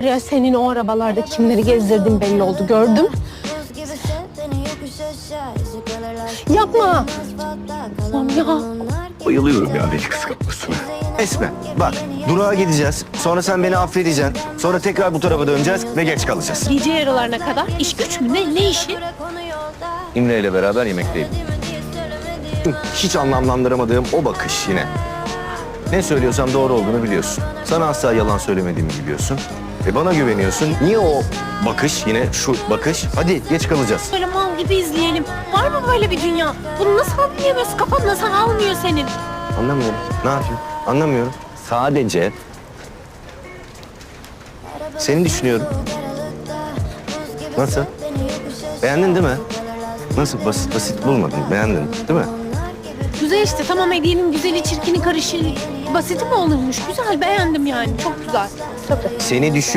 Ya senin o arabalarda kimleri gezdirdin belli oldu gördüm. Yapma. Aman ya. Bayılıyorum ya beni kıskanmasına. Esme bak durağa gideceğiz. Sonra sen beni affedeceksin. Sonra tekrar bu tarafa döneceğiz ve geç kalacağız. Gece yarılarına kadar iş güç mü ne, ne işi? İmre ile beraber yemekteydim. Hiç anlamlandıramadığım o bakış yine. Ne söylüyorsam doğru olduğunu biliyorsun. Sana asla yalan söylemediğimi biliyorsun. Ve bana güveniyorsun. Niye o bakış yine şu bakış? Hadi geç kalacağız. Böyle mal gibi izleyelim. Var mı böyle bir dünya? Bunu nasıl anlayamıyorsun? Kafan nasıl almıyor senin? Anlamıyorum. Ne yapayım? Anlamıyorum. Sadece seni düşünüyorum. Nasıl? Beğendin değil mi? Nasıl? Basit basit bulmadın. Beğendin değil mi? Güzel işte tamam hediyenin güzeli çirkini karışır. Basiti mi olurmuş? Güzel beğendim yani çok güzel. Tabii. Seni düşün